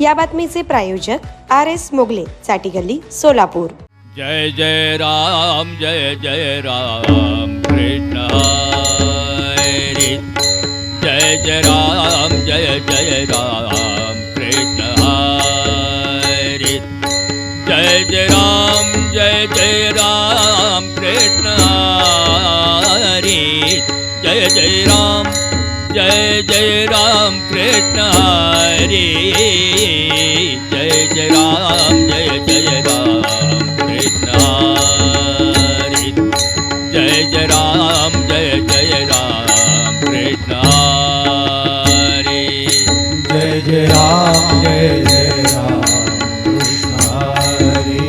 या बातमीचे प्रायोजक R S Mughal-e चाटी गल्ली सोलापूर. जय जय राम जय जय राम कृष्ण जय जय राम जय जय राम कृष्ण जय जय राम जय जय राम कृष्ण जय जय राम जय जय राम कृष्ण हरी. કૃષ્ણ રે જય જય રામ જય જય રામ કૃષ્ણ રે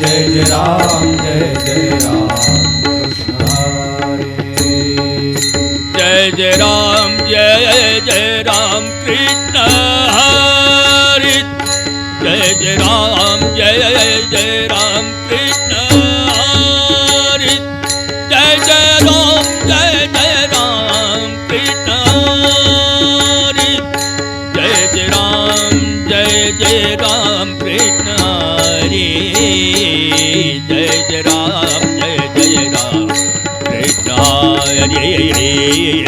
જય જય રામ જય જય રામ જય જય રામ જય જય રામ કૃષ્ણ હરિ જય જય રામ જય જય રામ કૃષ્ણ હરે, જય જય રામ, જય જય રામ. કૃષ્ણ હરે,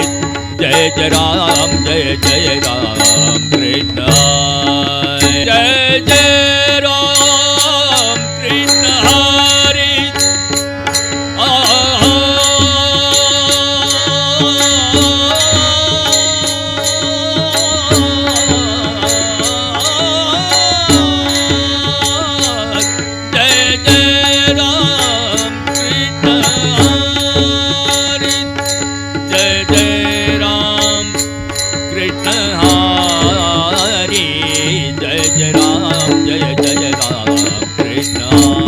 જય જય રામ, જય જય રામ.